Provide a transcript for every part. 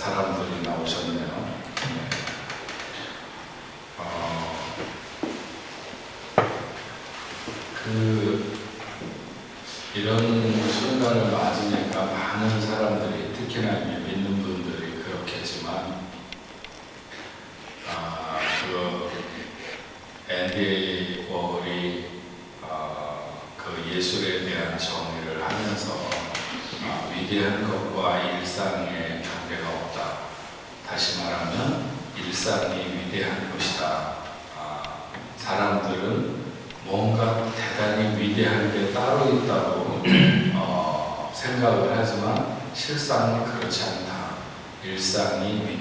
사람들이 나오셨네요. 어, 그 이런 순간을 맞으니까 많은 사람들이 특히나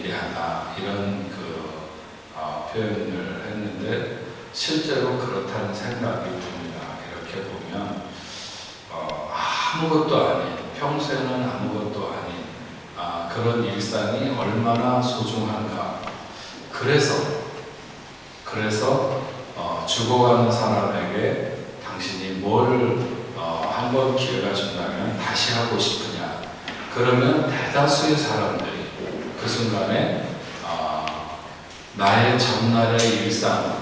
위대하다. 이런 그 어, 표현을 했는데 실제로 그렇다는 생각이 듭니다. 이렇게 보면 어, 아무것도 아닌 평소에는 아무것도 아닌 아, 그런 일상이 얼마나 소중한가. 그래서 그래서 어, 죽어가는 사람에게 당신이 뭘 어, 한번 기회가 준다면 다시 하고 싶으냐? 그러면 대다수의 사람들이 그 순간에 어, 나의 전날의 일상.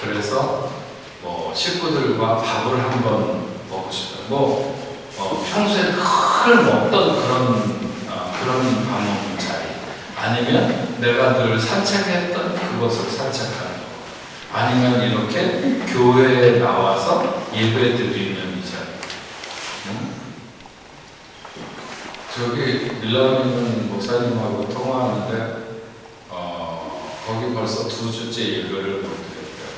그래서 뭐 식구들과 밥을 한번 먹고 싶다. 뭐 어, 평소에 늘 먹던 그런 어, 그런 밥 먹는 자리. 아니면 내가 늘 산책했던 그곳을 산책하는 거. 아니면 이렇게 교회에 나와서 예배 드리는 이 자리 저기 밀라노 있는 목사님하고 통화하는데 어, 거기 벌써 두 주째 예배를 못 드렸대요.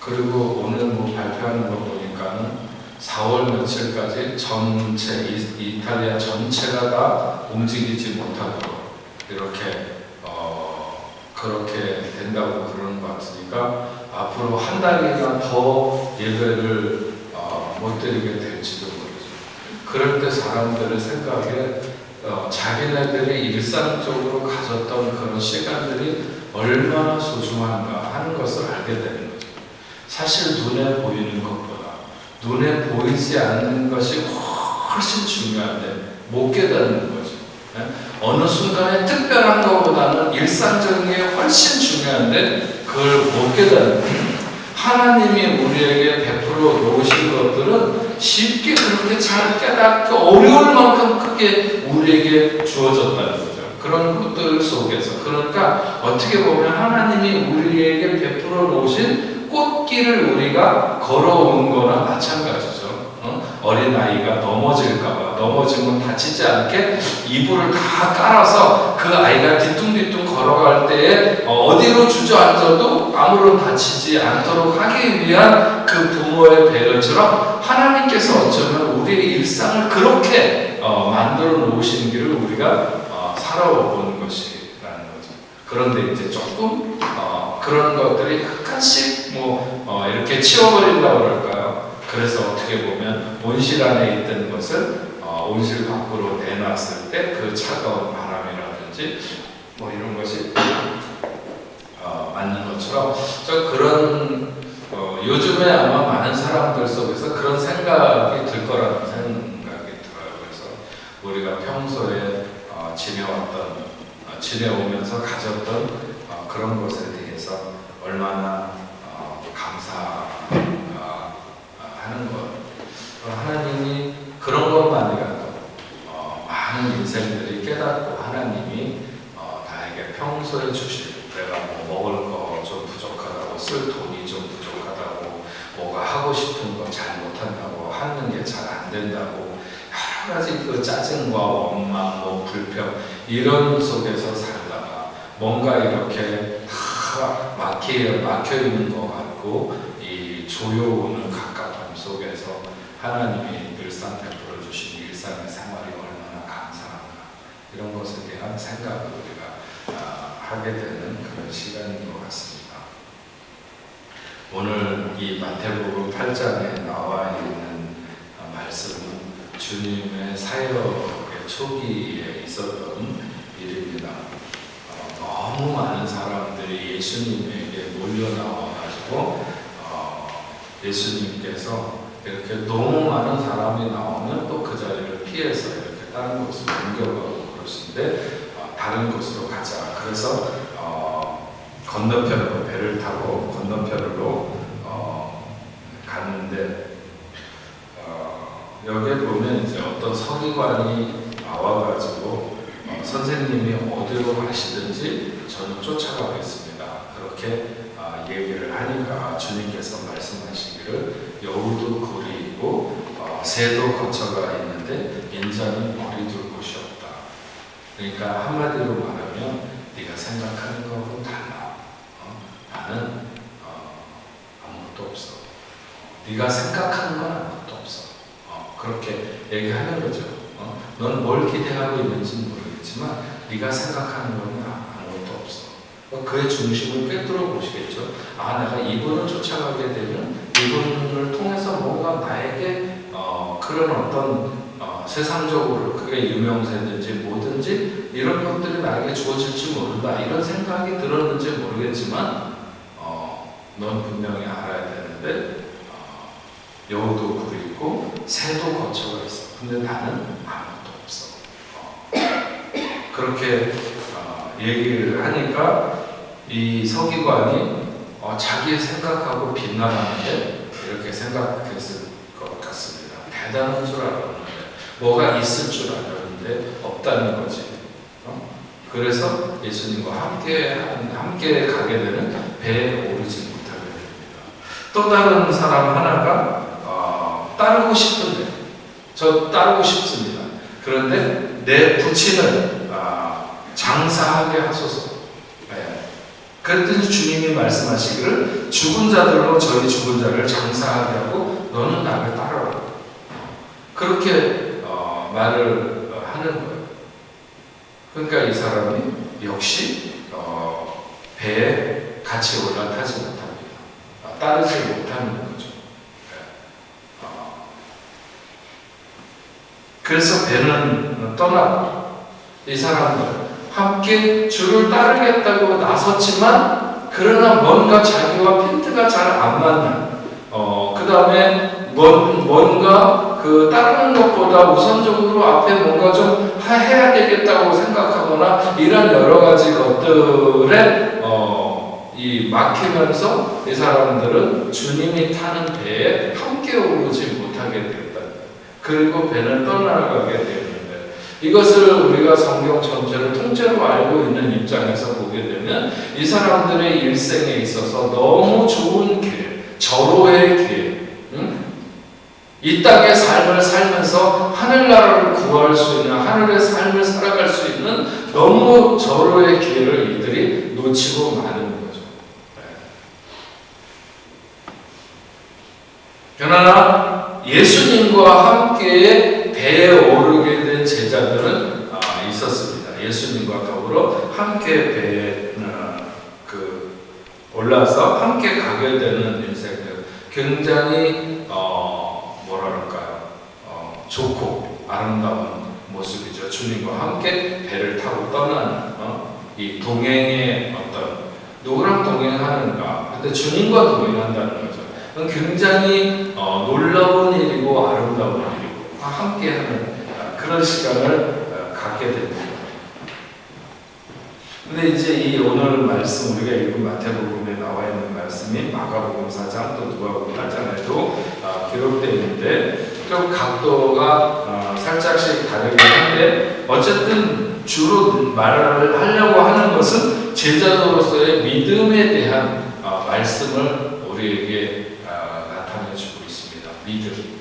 그리고 오늘 뭐 발표하는 거 보니까는 4월 며칠까지 전체 이, 이탈리아 전체가 다 움직이지 못하도록 이렇게 어, 그렇게 된다고 그러는 것 같으니까 앞으로 한 달이나 더 예배를 어, 못 드리게 될지도. 그럴 때 사람들의 생각에 어, 자기네들이 일상적으로 가졌던 그런 시간들이 얼마나 소중한가 하는 것을 알게 되는 거죠. 사실 눈에 보이는 것보다 눈에 보이지 않는 것이 훨씬 중요한데 못 깨닫는 거죠. 예? 어느 순간에 특별한 것보다는 일상적인 게 훨씬 중요한데 그걸 못 깨닫는. 하나님이 우리에게 베풀어 놓으신 것들은 쉽게 그렇게 잘 깨닫기 어려울 만큼 크게 우리에게 주어졌다는 거죠. 그런 것들 속에서 그러니까 어떻게 보면 하나님이 우리에게 베풀어 놓으신 꽃길을 우리가 걸어온 거나 마찬가지죠. 어? 린 아이가 넘어질까봐 넘어지면 다치지 않게 이불을 다 깔아서 그 아이가 뒤뚱뒤뚱 걸어갈 때에 어디로 주저앉아도 아무런 다치지 않도록 하기 위한 그 부모의 배려처럼 하나님께서 어쩌면 우리의 일상을 그렇게 어, 만들어 놓으신 길을 우리가 어, 살아온 것이라는 거죠. 그런데 이제 조금 어, 그런 것들이 약간씩 뭐 어, 이렇게 치워버린다고 그럴까요? 그래서 어떻게 보면 온실 안에 있던 것을 어, 온실 밖으로 내놨을 때 그 차가운 바람이라든지 뭐 이런 것이 어, 맞는 것처럼 저 그런 어, 요즘에 아마 많은 사람들 속에서 그런 생각이 들 거라는 생각이 들어요. 그래서 우리가 평소에 어, 지내왔던 어, 지내오면서 가졌던 어, 그런 것에 대해서 얼마나 어, 감사 하는 것. 하나님이 그런 것만이라도 어, 많은 인생들이 깨닫고 하나님이 어, 나에게 평소에 주실 내가 뭐 먹을 거 좀 부족하다고 쓸 돈이 좀 부족하다고 뭐가 하고 싶은 거 잘 못한다고 하는 게 잘 안 된다고 여러 가지 그 짜증과 원망, 뭐 불평 이런 속에서 살다가 뭔가 이렇게 다 막혀, 막혀 있는 것 같고 이 조여오는 하나님이 늘상 베풀어 주신 일상의 생활이 얼마나 감사한가 이런 것에 대한 생각을 우리가 아, 하게 되는 그런 시간인 것 같습니다. 오늘 이 마태복음 8장에 나와 있는 아, 말씀은 주님의 사역의 초기에 있었던 일입니다. 어, 너무 많은 사람들이 예수님에게 몰려 나와가지고 어, 예수님께서 이렇게 너무 많은 사람이 나오면 또 그 자리를 피해서 이렇게 다른 곳으로 옮겨가고 그러시는데 어, 다른 곳으로 가자. 그래서 어, 건너편으로 배를 타고 건너편으로 어, 갔는데 어, 여기에 보면 이제 어떤 서기관이 나와가지고 어, 선생님이 어디로 가시든지 저는 쫓아가겠습니다. 그렇게 아, 얘기를 하니까 주님께서 말씀하시 기를 여우도 굴이 있고 어, 새도 거처가 있는데 인자는 머리 둘 곳이 없다. 그러니까 한마디로 말하면 네가 생각하는 거하고 달라. 어? 나는 어, 아무것도 없어. 네가 생각하는 건 아무것도 없어. 어, 그렇게 얘기하는 거죠. 어? 넌뭘 기대하고 있는지는 모르겠지만 네가 생각하는. 어, 그의 중심을 꿰뚫어 보시겠죠. 아, 내가 이분을 쫓아가게 되면 이분을 통해서 뭔가 나에게 어, 그런 어떤 어, 세상적으로 그게 유명세든지 뭐든지 이런 것들이 나에게 주어질지 모른다. 이런 생각이 들었는지 모르겠지만 어, 넌 분명히 알아야 되는데 어, 여우도 있고 새도 거처가 있어. 근데 나는 아무것도 없어. 어, 그렇게 어, 얘기를 하니까 이 서기관이 어, 자기 생각하고 빗나가는데 이렇게 생각했을 것 같습니다. 대단한 줄 알았는데 뭐가 있을 줄 알았는데 없다는 거지. 어? 그래서 예수님과 함께 함께 가게 되는 배에 오르지 못하게 됩니다. 또 다른 사람 하나가 어, 따르고 싶은데 저 따르고 싶습니다. 그런데 내 부친을 아, 장사하게 하소서. 예. 그랬더니 주님이 말씀하시기를 죽은 자들로 저희 죽은 자를 장사하게 하고 너는 나를 따라라. 그렇게 어, 말을 어, 하는 거예요. 그러니까 이 사람이 역시 어, 배에 같이 올라타지 못합니다. 아, 따르지 못하는 거죠. 예. 어, 그래서 배는 떠나고 이 사람들 함께 주를 따르겠다고 나섰지만 그러나 뭔가 자기와 핀트가 잘 안 맞는 어, 그 다음에 뭔, 뭔가 그 따르는 것보다 우선적으로 앞에 뭔가 좀 하- 해야 되겠다고 생각하거나 이런 여러 가지 것들에 어, 이 막히면서 이 사람들은 주님이 타는 배에 함께 오르지 못하게 되었다. 그리고 배는 떠나가게 되었는데 이것을 우리가 성경 전체를 통째로 알고 있는 입장에서 보게 되면 이 사람들의 일생에 있어서 너무 좋은 기회, 절호의 기회, 응? 이 땅의 삶을 살면서 하늘나라를 구할 수 있는 하늘의 삶을 살아갈 수 있는 너무 절호의 기회를 이들이 놓치고 마는 거죠. 네. 그러나 예수님과 함께 배에 오르게 된 제자들은 아, 있었습니다. 예수님과 더불어 함께 배에 어, 그 올라서 함께 가게 되는 인생들 굉장히 어, 뭐랄까요 어, 좋고 아름다운 모습이죠. 주님과 함께 배를 타고 떠나는 어, 이 동행의 어떤 누구랑 동행하는가? 근데 주님과 동행한다는 거죠. 굉장히 어, 놀라운 일이고 아름다운 일이고 함께하는 아, 그런 시간을 어, 갖게 됩니다. 근데 이제 이 오늘 말씀 우리가 읽은 마태복음에 나와 있는 말씀이 마가복음 4장 또 누가복음 8장에도 어, 기록되어 있는데 좀 각도가 어, 살짝씩 다르긴 한데 어쨌든 주로 말을 하려고 하는 것은 제자로서의 믿음에 대한 어, 말씀을 우리에게 어, 나타내 주고 있습니다. 믿음.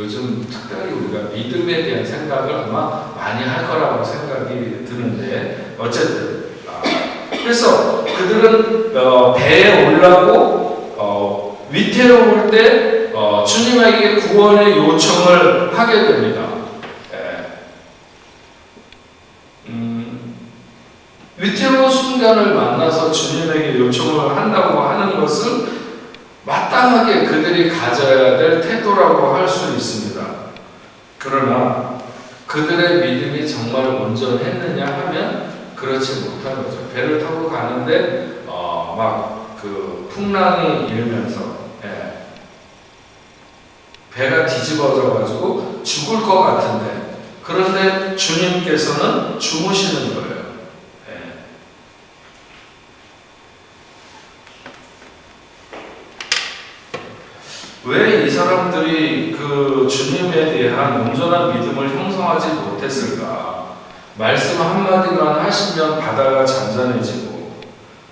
예. 요즘 특별히 우리가 믿음에 대한 생각을 아마 많이 할 거라고 생각이 드는데 어쨌든 아, 그래서 그들은 어, 배에 올라고 어, 위태로울 때 어, 주님에게 구원의 요청을 하게 됩니다. 예. 음, 위태로운 순간을 만나서 주님에게 요청을 한다고 하는 것은 마땅하게 그들이 가져야 될 태도라고 할 수 있습니다. 그러나 그들의 믿음이 정말 온전했느냐 하면 그렇지 못한 거죠. 배를 타고 가는데 어, 막그 풍랑이 일면서 예. 배가 뒤집어져 가지고 죽을 것 같은데 그런데 주님께서는 주무시는 거예요. 예. 왜 이 사람들이 그 주님에 대한 온전한 믿음을 형성하지 못했을까? 말씀 한마디만 하시면 바다가 잔잔해지고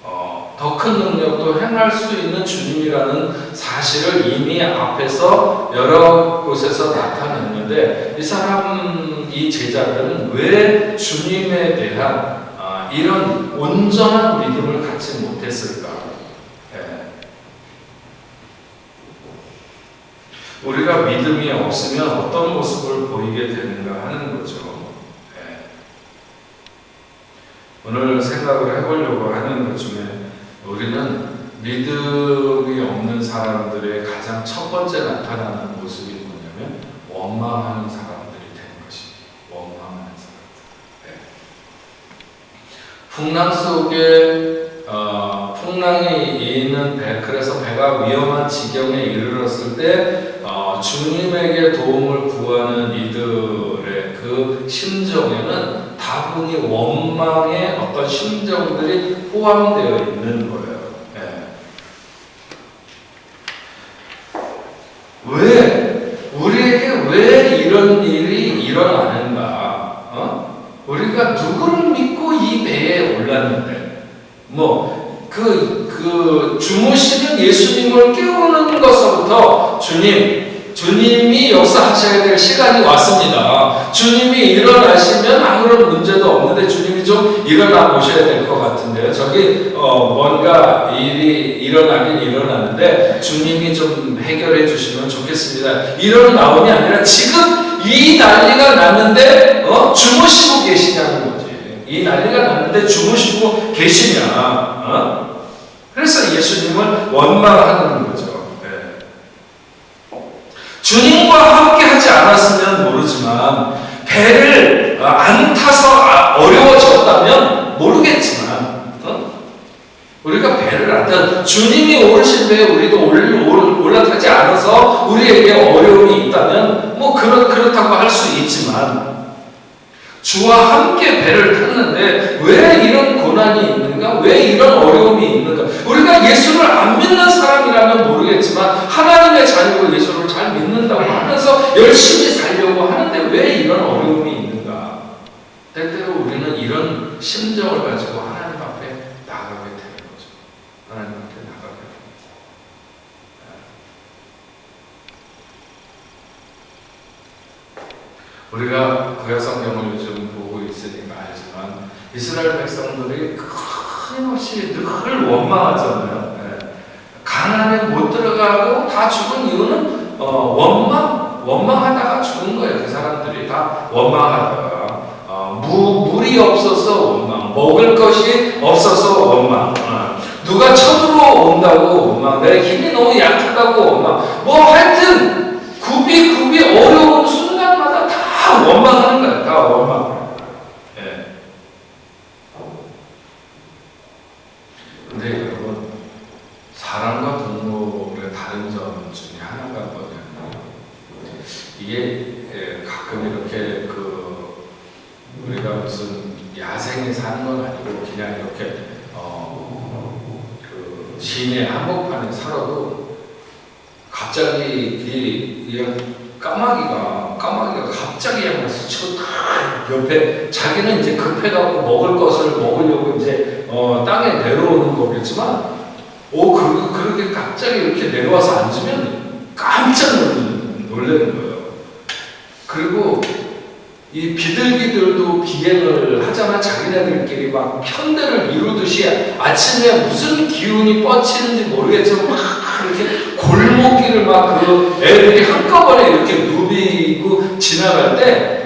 어, 더큰 능력도 행할 수 있는 주님이라는 사실을 이미 앞에서 여러 곳에서 나타냈는데 이 사람 이 제자들은 왜 주님에 대한 아, 이런 온전한 믿음을 갖지 못했을까? 예. 우리가 믿음이 없으면 어떤 모습을 보이게 되는가 하는 거죠. 예. 오늘 생각을 해보려고 하는 것 중에 우리는 믿음이 없는 사람들의 가장 첫 번째 나타나는 모습이 뭐냐면 원망하는 사람들이 되는 것입니다. 원망하는 사람들. 예. 풍랑 속에 어, 풍랑이 있는 배, 그래서 배가 위험한 지경에 이르렀을 때 어, 주님에게 도움을 구하는 이들의 그 심정에는 다분히 원망의 어떤 심정들이 포함되어 있는 거예요. 예. 왜 우리에게 왜 이런 일이 일어나는가? 어? 우리가 누구를 믿고 이 배에 올랐는데, 뭐, 그, 그, 주무시는 예수님을 깨우는 것부터 주님, 주님이 역사하셔야 될 시간이 왔습니다. 주님이 일어나시면 아무런 문제도 없는데 주님이 좀 일어나 보셔야 될 것 같은데요. 저기 어, 뭔가 일이 일어나긴 일어나는데 주님이 좀 해결해 주시면 좋겠습니다. 나옴이 아니라 지금 이 난리가 났는데 어? 주무시고 계시냐는 거지. 이 난리가 났는데 주무시고 계시냐? 어? 그래서 예수님을 원망하는 거죠. 네. 주님과 함께 하지 않았으면 모르지만 배를 안 타서 아, 어려워졌다면 모르겠지만 어? 우리가 배를 안 타. 주님이 오르신 배에 우리도 올라타지 않아서 우리에게 어려움이 있다면 뭐 그렇, 그렇다고 할 수 있지만 주와 함께 배를 탔는데 왜 이런 고난이 있는가? 왜 이런 어려움이 있는가? 우리가 예수를 안 믿는 사람이라면 모르겠지만 하나님의 자녀고 예수를 잘 믿는다고 하면서 열심히 살려고 하는데 왜 이런 어려움이 있는가? 때때로 우리는 이런 심정을 가지고 하나님 앞에 나가게 되는 거죠. 하나님 앞에 나가게 됩니다. 우리가 구약 성경을 요즘 보고 있으니까 알지만 이스라엘 백성들이 끊임없이 늘 원망하잖아요. 예. 가나안에 못 들어가고 다 죽은 이유는 어, 원망, 원망하다가 죽은 거예요. 그 사람들이 다 원망하다가 어, 무, 물이 없어서 원망, 먹을 것이 없어서 원망, 어, 누가 쳐들어 온다고 원망, 내 힘이 너무 약하다고 원망, 뭐 하여튼 굽이 굽이 어려운 다다 원망하는 거야. 다 원망. 예. 근데 여러분, 사람과 동물의 다른 점 중에 하나가 뭐냐면, 이게 예, 가끔 이렇게 그, 우리가 무슨 야생에 사는 건 아니고, 그냥 이렇게, 어, 그, 시내 한복판에 살아도, 갑자기 이, 이 까마귀가 까마귀가 갑자기 향해서 치고 탁 옆에 자기는 이제 급해갖고 먹을 것을 먹으려고 이제 어, 땅에 내려오는 거겠지만 오 그, 그렇게 갑자기 이렇게 내려와서 앉으면 깜짝 놀- 놀라는 거예요. 그리고 이 비둘기들도 비행을 하잖아 자기네들끼리 막 편대를 이루듯이 아침에 무슨 기운이 뻗치는지 모르겠지만 막 이렇게 골목길을 막 그 애들이 한꺼번에 이렇게 누비고 지나갈 때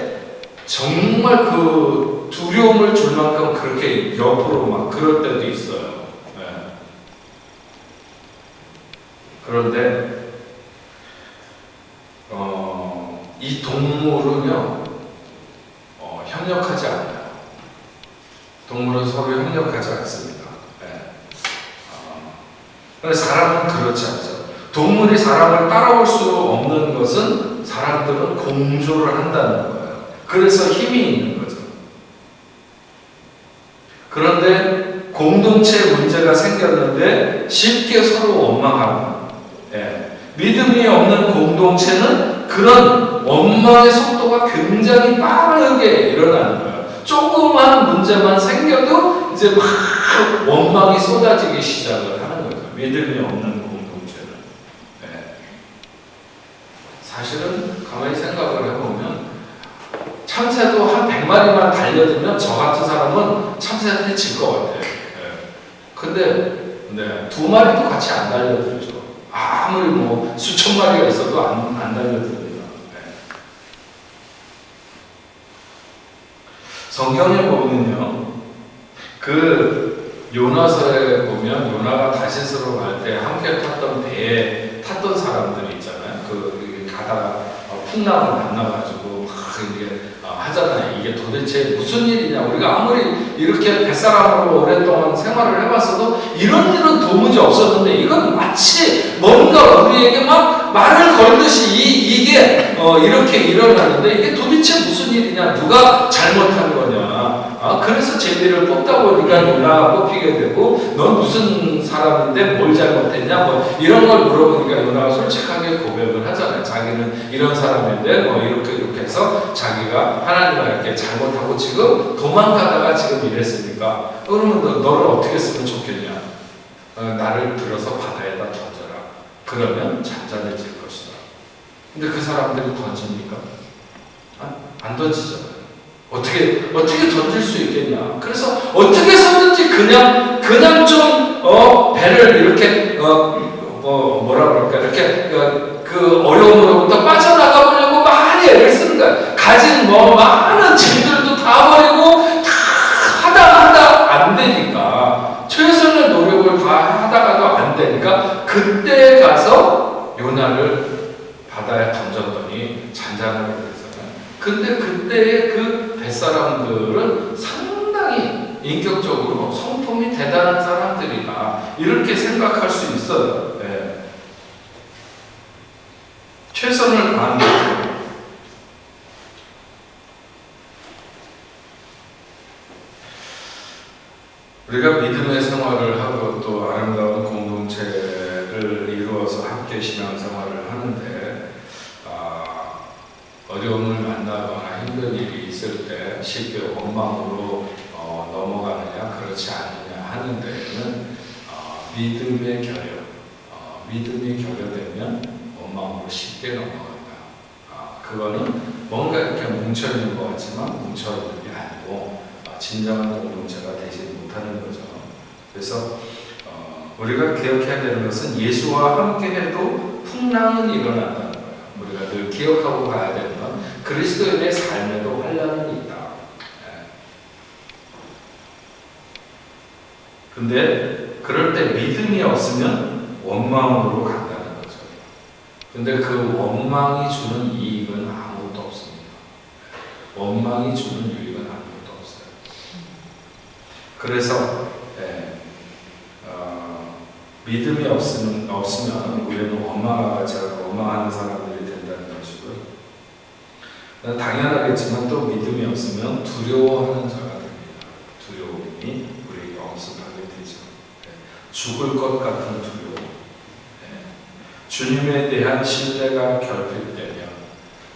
정말 그 두려움을 줄 만큼 그렇게 옆으로 막 그럴 때도 있어요. 네. 그런데 어, 이 동물은요 어, 협력하지 않아요. 동물은 서로 협력하지 않습니다. 네. 어, 사람은 그렇지 않죠. 동물이 사람을 따라올 수 없는 것은 사람들은 공조를 한다는 거예요. 그래서 힘이 있는 거죠. 그런데 공동체 문제가 생겼는데 쉽게 서로 원망하고, 예. 믿음이 없는 공동체는 그런 원망의 속도가 굉장히 빠르게 일어나는 거예요. 조그만 문제만 생겨도 이제 막 원망이 쏟아지기 시작을 하는 거죠. 믿음이 없는. 네. 사실은 가만히 생각을 해보면 참새도 한 100마리만 달려들면 저 같은 사람은 참새한테 질 것 같아요. 네. 근데 네, 두 마리도 같이 안 달려들죠. 아무리 뭐 수천 마리가 있어도 안, 안 달려듭니다. 네. 성경에 보면요, 그 요나서에 보면 요나가 다시스로 갈 때 함께 탔던 배에 탔던 사람들이 있잖아요. 그 가다가 어, 풍랑을 만나가지고 막 이게 어, 하잖아요. 이게 도대체 무슨 일이냐. 우리가 아무리 이렇게 뱃사람으로 오랫동안 생활을 해봤어도 이런 일은 도무지 없었는데 이건 마치 뭔가 우리에게 막 말을 걸듯이 이, 이게 어, 이렇게 일어나는데 이게 도대체 무슨 일이냐. 누가 잘못한 거냐. 아, 그래서 제비를 뽑다 보니까 요나가 뽑히게 되고 넌 무슨 사람인데 뭘 잘못했냐 뭐 이런 걸 물어보니까 요나가 솔직하게 고백을 하잖아요. 자기는 이런 사람인데 뭐 이렇게 이렇게 해서 자기가 하나님과 이렇게 잘못하고 지금 도망가다가 지금 이랬으니까 그러면 너, 너를 어떻게 쓰면 좋겠냐? 어, 나를 들어서 바다에다 던져라. 그러면 잔잔해질 것이다. 근데 그 사람들이 던집니까? 아, 안 던지잖아요. 어떻게 어떻게 던질 수 있겠냐? 그래서 어떻게 해서든지 그냥 그냥 좀 어, 배를 이렇게 어, 뭐 뭐라 그럴까 이렇게 그, 그 어려움으로부터 빠져나가 보려고 많이 애를 쓰는 거야. 가진 뭐 많은 짐들도 다 버리고 다 하다 하다 안 되니까 최선의 노력을 다 하다가도 안 되니까 그때 가서 요나를 바다에 던졌더니 잔잔하게 되잖아요. 근데 그때의 그 뱃 사람들은 상당히 인격적으로 성품이 대단한 사람들이다. 이렇게 생각할 수 있어요. 네. 최선을 다한 거죠. 우리가 믿음의 생활을 하고 또 아름다운 공동체를 이루어서 함께 신앙생활을 하는데 아, 어려움을 만나거나 힘든 일이 있을 때 쉽게 원망으로 어, 넘어가느냐 그렇지 않느냐 하는 데에는 어, 믿음의 결여, 어, 믿음이 결여되면 원망으로 쉽게 넘어간다. 아, 그거는 뭔가 이렇게 뭉쳐있는 것 같지만 뭉쳐있는 게 아니고 어, 진정한 공동체가 되지 못하는 거죠. 그래서 어, 우리가 기억해야 되는 것은 예수와 함께해도 풍랑은 일어난다는 거예요. 우리가 늘 기억하고 가야 되는 건 그리스도인의 삶에도 환란은 있다. 예. 근데 그럴 때 믿음이 없으면 원망으로 간다는 거죠. 근데 그 원망이 주는 이익은 아무것도 없습니다. 원망이 주는 유익은 아무것도 없어요. 그래서 예, 어, 믿음이 없으면, 없으면 우리는 원망하지 않고 원망하는 사람들이 된다는 것이고요. 당연하겠지만 또 믿음이 없으면 두려워하는 자가 됩니다. 두려움이 우리에게 엄습하게 되죠. 예, 죽을 것 같은 두려움. 예, 주님에 대한 신뢰가 결핍되면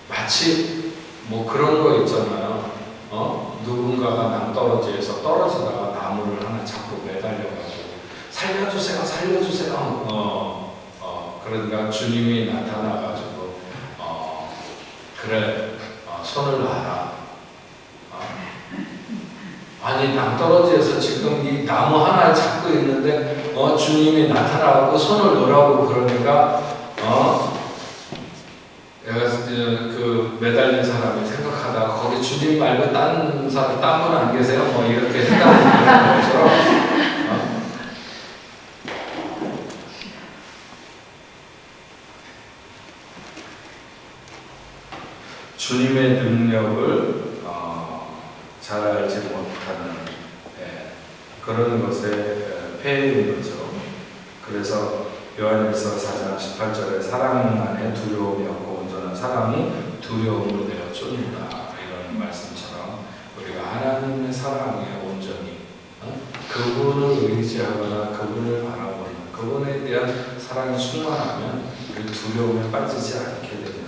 마치 뭐 그런 거 있잖아요. 어? 누군가가 낭떠러지에서 떨어지다가 나무를 하나 잡고 매달려가지고 살려주세요, 살려주세요. 어, 어, 그러니까 주님이 나타나가지고 어, 그래 어, 손을 놔라. 어. 아니 낭떠러지에서 지금 이 나무 하나 잡고 있는데 어, 주님이 나타나고 손을 놓으라고 그러니까 어, 내가 그 매달린 사람이 생각하다가 거기 주님 말고 딴 사람 딴분안 계세요? 뭐 이렇게 생각하는 것처럼 어? 주님의 능력을 어, 잘 알지 못하는 예, 그런 것에 예, 폐해인 거죠. 그래서 요한일서 4장 18절에 사랑 안에 두려움이 없고 온전한 사랑이 두려움을 내어 쫓는다 이런 말씀처럼 우리가 하나님의 사랑에 온전히 어? 그분을 의지하거나 그분을 바라보는 그분에 대한 사랑이 충만하면 우리 두려움에 빠지지 됩니다. 네.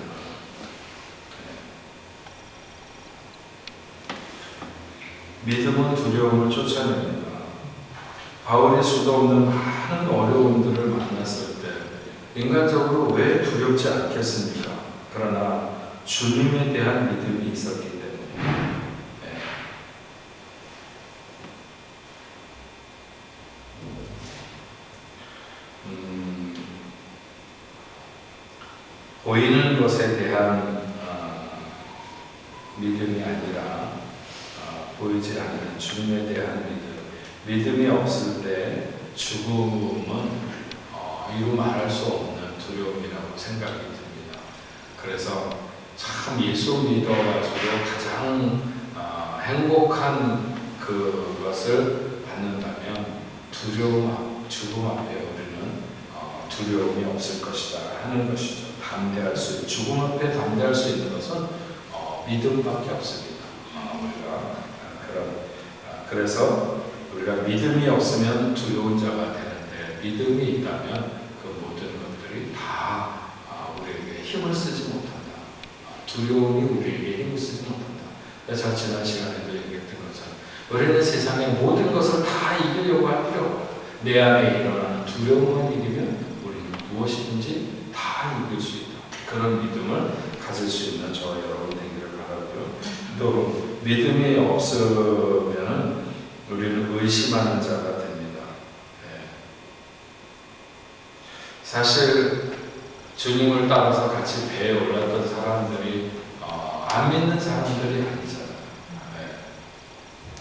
믿음은 두려움을 쫓아냅니다. 바울이 수도 없는 많은 어려움들을 만났을 때 인간적으로 왜 두렵지 않겠습니까? 그러나 주님에 대한 믿음이 있었기 때문에 네. 음, 보이는 것에 대한 어, 믿음이 아니라 어, 보이지 않는 주님에 대한 믿음. 믿음이 없을 때 죽음은 어, 이루 말할 수 없는 두려움이라고 생각이 듭니다. 그래서 참 예수 믿어가지고 가장 어, 행복한 그것을 받는다면 두려움, 앞- 죽음 앞에 우리는 어, 두려움이 없을 것이다 하는 것이죠. 담대할 수, 죽음 앞에 담대할 수 있는 것은 어, 믿음밖에 없습니다. 어, 우리가 그런 아, 그래서 우리가 믿음이 없으면 두려운 자가 되는데 믿음이 있다면 그 모든 것들이 다 아, 우리에게 힘을 쓰지 못한다. 아, 두려움이 우리에게 힘을 쓰지 못한다. 제가 지난 시간에도 얘기했던 것처럼 우리는 세상의 모든 것을 다 이기려고 할 필요가 없어요. 내 안에 일어나는 두려움만 이기면 우리는 무엇이든지 다 이길 수 있다. 그런 믿음을 가질 수 있는 저 여러분 되기를 바라고요. 또 믿음이 없으면 우리는 의심하는 자가 됩니다. 네. 사실 주님을 따라서 같이 배에 올랐던 사람들이 어, 안 믿는 사람들이 아니잖아요. 네.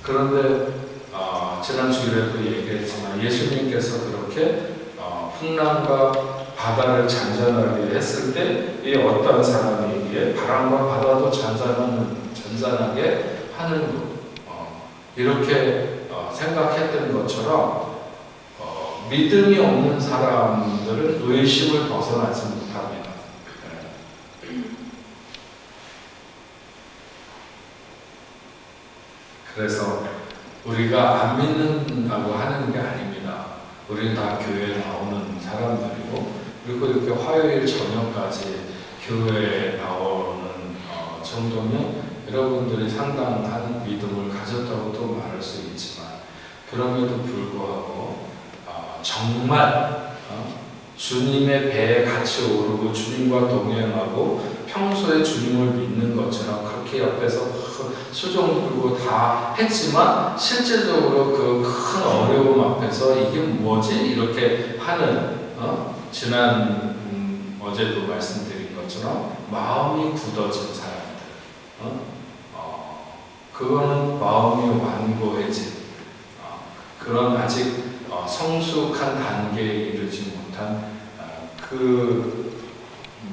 그런데 어, 지난 주일에도 얘기했지만 예수님께서 그렇게 어, 풍랑과 바다를 잔잔하게 했을 때 이 어떤 사람 에게 바람과 바다도 잔잔한 잔잔하게 하는 것 어, 이렇게 어, 생각했던 것처럼 어, 믿음이 없는 사람들은 의심을 벗어나지 못합니다. 네. 그래서 우리가 안 믿는다고 하는 게 아닙니다. 우리는 다 교회에 나오는 사람들이고 그리고 이렇게 화요일 저녁까지 교회에 나오는 어, 정도면 여러분들이 상당한 믿음을 가졌다고도 말할 수 있지만 그럼에도 불구하고 어, 정말 어, 주님의 배에 같이 오르고 주님과 동행하고 평소에 주님을 믿는 것처럼 그렇게 옆에서 수종 들고 다 했지만 실제적으로 그 큰 어려움 앞에서 이게 뭐지 이렇게 하는 어? 지난 음, 어제도 말씀드린 것처럼 마음이 굳어진 사람들. 어? 어, 그거는 마음이 완고해진 어, 그런 아직 어, 성숙한 단계에 이르지 못한 어, 그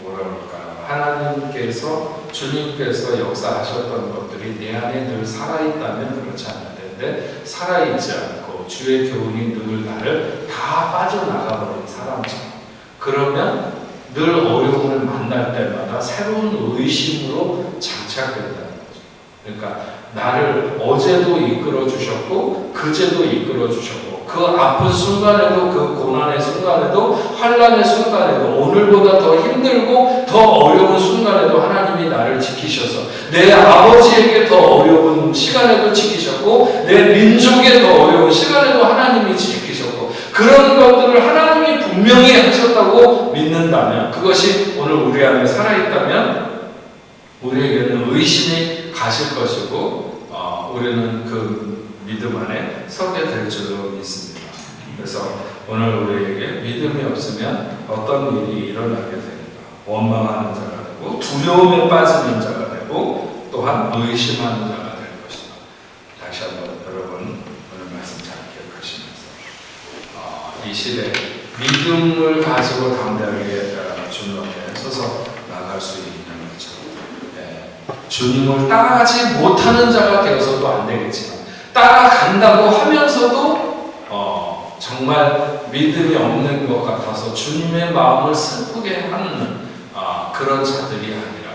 그럴까요? 하나님께서 주님께서 역사하셨던 것들이 내 안에 늘 살아있다면 그렇지 않을 텐데 살아있지 않고 주의 교훈이 늘 나를 다 빠져나가버린 사람처럼. 그러면 늘 어려움을 만날 때마다 새로운 의심으로 장착된다는 거죠. 그러니까 나를 어제도 이끌어 주셨고 그제도 이끌어 주셨고 그 아픈 순간에도 그 고난의 순간에도 환란의 순간에도 오늘보다 더 힘들고 더 어려운 순간에도 하나님이 나를 지키셔서 내 아버지에게 더 어려운 시간에도 지키셨고 내 민족에 더 어려운 시간에도 하나님이 그런 것들을 하나님이 분명히 하셨다고 믿는다면 그것이 오늘 우리 안에 살아있다면 우리에게는 의심이 가실 것이고 어, 우리는 그 믿음 안에 서게 될 줄로 믿습니다. 그래서 오늘 우리에게 믿음이 없으면 어떤 일이 일어나게 됩니까? 원망하는 자가 되고 두려움에 빠지는 자가 되고 또한 의심하는 자가 될 것이다. 다시 한번 여러분 오늘 말씀 잘 기억하시면서 어, 이 시대 믿음을 가지고 담대하게 어, 주님 앞에 서서 나갈 수 있는 거죠. 예. 주님을 따라가지 못하는 자가 되어서도 안 되겠지만 따라간다고 하면서도 어, 정말 믿음이 없는 것 같아서 주님의 마음을 슬프게 하는 어, 그런 자들이 아니라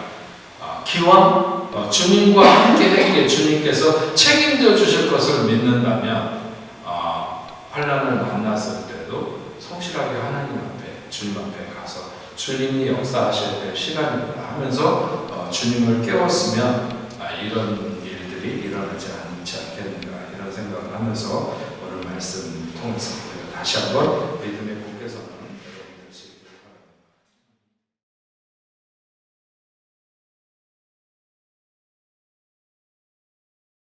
어, 기왕 어, 주님과 함께 했기에 주님께서 책임져 주실 것을 믿는다면 어, 환란을 만났을 때 도 성실하게 하나님 앞에 주님 앞에 가서 주님이 역사하셔야 될 시간이구나 하면서 어, 주님을 깨웠으면 아, 이런 일들이 일어나지 않지 않겠는가 이런 생각을 하면서 오늘 말씀 통해서 다시 한번